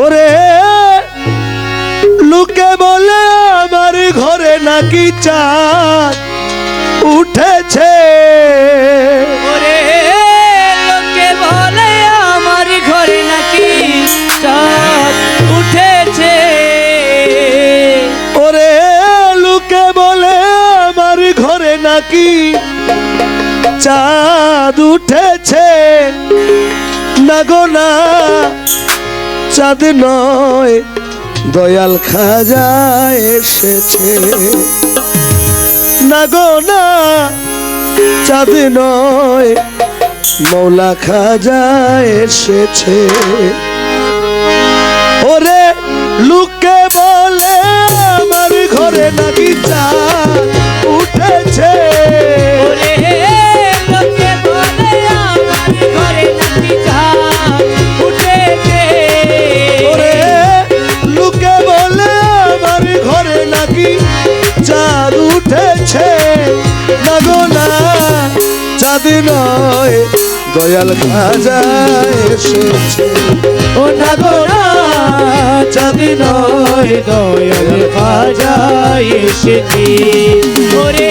ওরে লোকে বলে আমার ঘরে নাকি চাঁদ উঠেছে। ওরে লোকে বলে আমার ঘরে নাকি চাঁদ উঠেছে। ওরে লোকে বলে আমার ঘরে নাকি চাঁদ উঠেছে। না গো না চাঁদ নয় দয়াল খাজা এসেছে। না না চাঁদ নয় মৌলা খাজা এসেছে। ওরে লুকে চাঁদ নয় দয়াল খাজা এসেছে। ও না গো না নয় দয়াল খাজা এসেছে। ওরে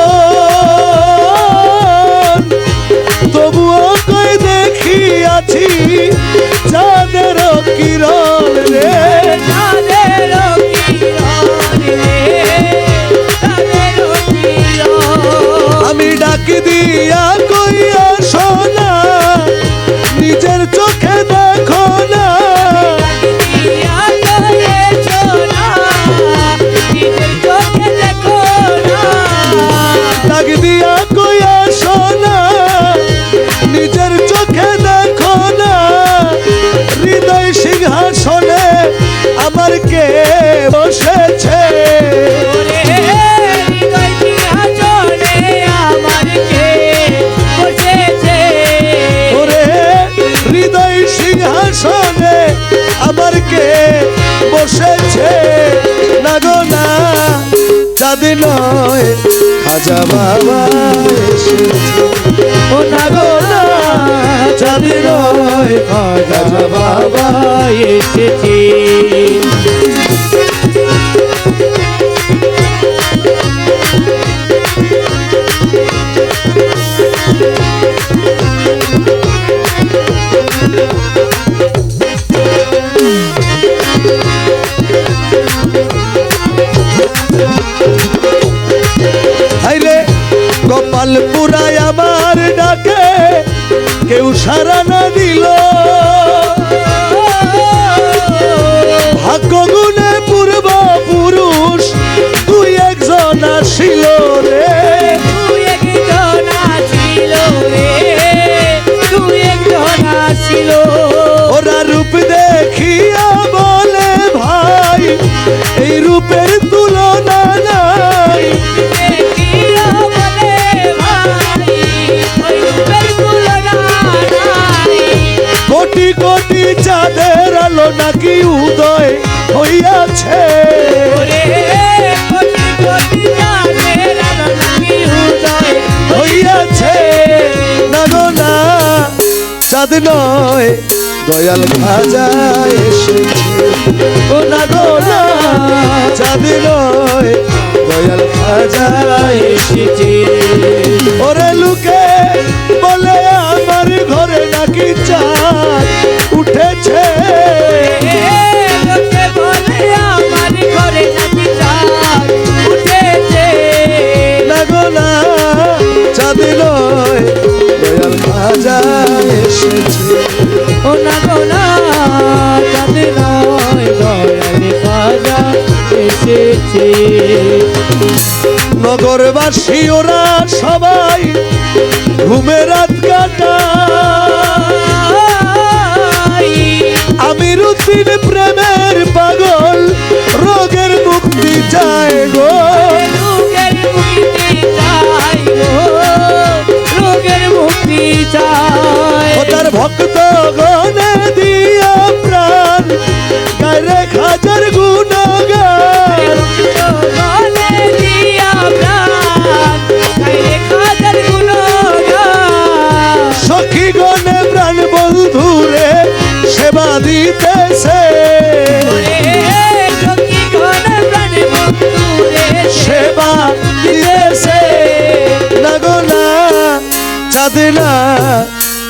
বসেছে। না না চাঁদ নয় খাজা বাবা ও না গো না, চাঁদ নয় খাজা বাবা এসেছে। কপাল পুরায় আমার ডাকে কেউ সারা না দিল। ভাগ্য কোটি চাঁদের আলো নাকি উদয় হইয়াছে? না গো না চাঁদ নয় দয়াল খাজা এসেছে। ও না গো না চাঁদ নয় দয়াল খাজা এসেছে। এসেছে ও না গোলা তাদের নগরবাসী ওরা সবাই ঘুমে রাত কাটায়। আমি রুতির প্রেমে ভক্ত গনে দিয়া প্রাণ গায়ে খাজার গুণগান বলে দিয়া প্রাণ গাইলে খাজার গুণগান সখী গনে প্রাণ বন্ধুরে সেবা দিতেছে। সেবা দিতেছে। না গো না চাঁদ না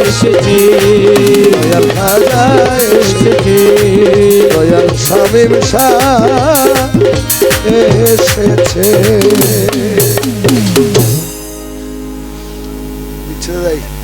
এসেছি দয়াল খাজা এসেছি। দয়াল স্বামীর এসেছে। যাই।